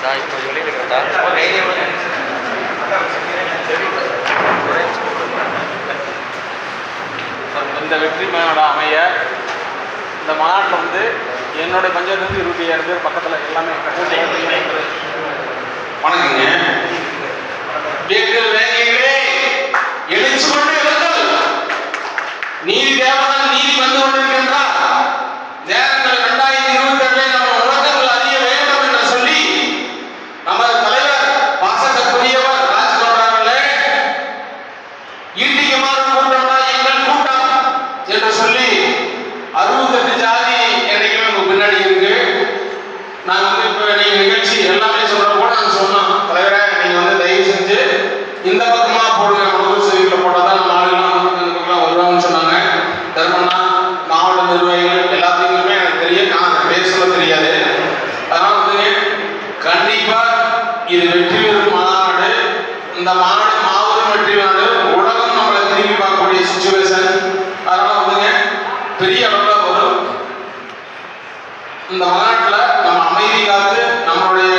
நான் இப்போ வெளியில் கையிலே இந்த வெற்றி மேலோட அமைய இந்த மாநாட்டில் வந்து என்னுடைய பஞ்சாயத்துலேருந்து இருபத்தி ஏழு பேர் பக்கத்தில் எல்லாமே கூட்டி வணக்கங்க. வேர்கள் வேகைகளே எழுச்சி கொண்டு நீதி தேவதான் நீதி வந்து கொண்டிருக்கின்றார் நேரங்கள் இரண்டாயிரத்தி இருபத்தி ஏழை நம்ம உலகங்கள் அறிய வேண்டும் என்று சொல்லி நமது தலைவர் பாசத்துக்குரியவர் ராஜ்குமார் அவர்களே கூட்டம்னா எங்கள் கூட்டம் என்று சொல்லி அறுபத்தெட்டு ஜாதி என்னைக்குமே உங்க பின்னாடி இருக்கு. நான் வந்து இப்போ நீங்க நிகழ்ச்சி எல்லாமே சொல்ற கூட நாங்கள் சொன்னோம் தலைவரே நீங்க வந்து தயவு செஞ்சு இந்த பக்கமா போடுங்க மனோர் செய்தியில் போட்டால் தான் நம்ம ஆளுங்களாம் வந்து இந்த பக்கம் வருவாங்கன்னு சொன்னாங்க தர்மண்ணா மாவட்ட நிர்வாகிகள் எல்லாத்துக்குமே எனக்கு தெரியும் நான் பேர் சொல்ல தெரியாது அதனால வந்து கண்டிப்பா இது வெற்றி பெறும் மாநாடு இந்த மாநாடு மாபெரும் வெற்றி மாநாடு உலகம் நம்மளை திரும்பி பார்க்கக்கூடிய சுச்சுவேஷன் அதனால வந்துங்க பெரிய அளவில் வரும் இந்த மாநாட்டில் நம்ம அமைதி காத்து நம்மளுடைய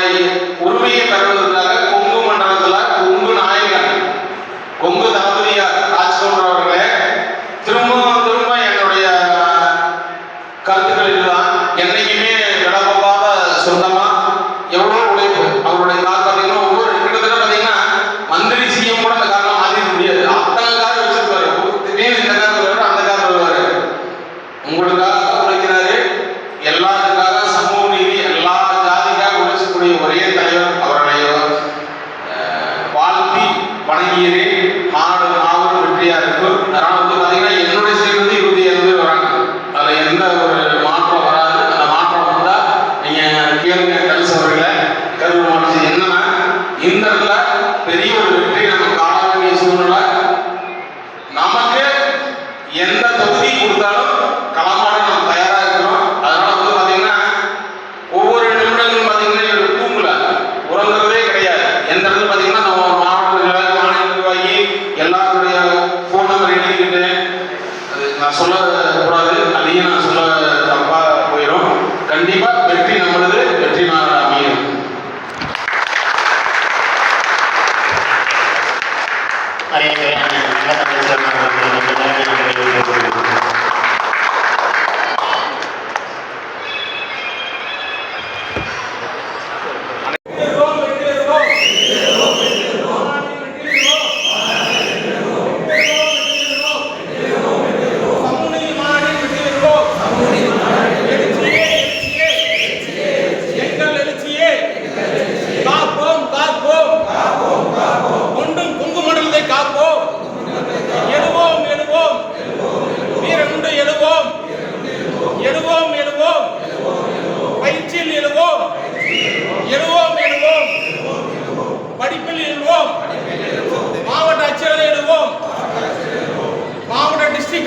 உரிமையை பெறுவதற்காக கொங்கு மண்டலத்தில் கொங்கு நாயகன் கொங்கு தளபதியார் ராஜ்கவுண்டர் அவர்களே திரும்ப திரும்ப என்னுடைய கருத்துக்கள் இதுதான் என்னைக்குமே விடப்படாத சொந்தமா எவ்வளோ உழைப்பு அவருடைய கார் பார்த்தீங்கன்னா ஒவ்வொரு கிட்டத்தட்ட பார்த்தீங்கன்னா மந்திரி சிஎம் கூட அந்த காரணம் மாற்றிக்க முடியாது. அத்தனை காரணம் வச்சிருப்பாரு. திடீர்னு இந்த காரணம் வருவாரு அந்த காரணம் வருவாரு. உங்களுக்காக உழைக்கிறாரு எல்லாத்துக்காக சமூக நீதி எல்லா ஜாதிக்காக உழைச்சக்கூடிய ஒரே தலைவர் அவருடைய வாழ்த்தி வணங்கியது மாடு மாவட்டம் வெற்றியா இருக்கும். அதனால வந்து பாத்தீங்கன்னா என்னுடைய சைடு வந்து இருபத்தி ஏழு பேர் வராங்க அதுல எந்த ஒரு மாற்றம் வராது அந்த மாற்றம் வந்தா நீங்க கேளுங்க கலிச அவர்களை கருவு மாற்றி என்னன்னா இந்த இடத்துல பெரிய ஒரு வெற்றி நம்ம காண வேண்டிய சூழ்நிலை. நமக்கு எந்த தொகுதி கொடுத்தாலும் களமாட நம்ம தயாரா இருக்கிறோம். அதனால வந்து பாத்தீங்கன்னா ஒவ்வொரு நிமிடங்களும் பார்த்தீங்கன்னா இவர் தூங்கல. உறங்குறதே கிடையாது. எந்த இடத்துல பாத்தீங்கன்னா நம்ம மாவட்ட நிர்வாகி மாநில நிர்வாகி எல்லாருடைய ஃபோன் நம்பர் எழுதிக்கிட்டு அது நான் சொல்ல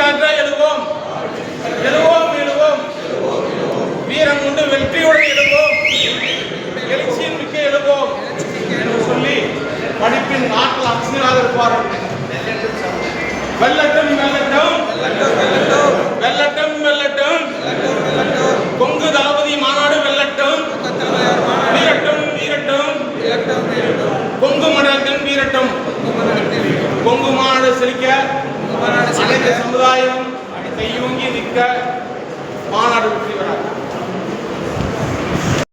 காக்க எழுவோம் எழுவோம் எழுவோம் வீரம் உண்டு வெற்றியுடன் எழுவோம் எழுச்சியின் மிக்க எழுவோம் என்று சொல்லி படிப்பின் ஆற்றல் அச்சியாக இருப்பார் வெள்ளட்டும் வெள்ளட்டும். வெள்ளட்டும் வெள்ளட்டும். கொங்கு தாவது இந்த சமுதாயம் கையூங்கி நிற்க மாநாடு வெற்றி பெறாது.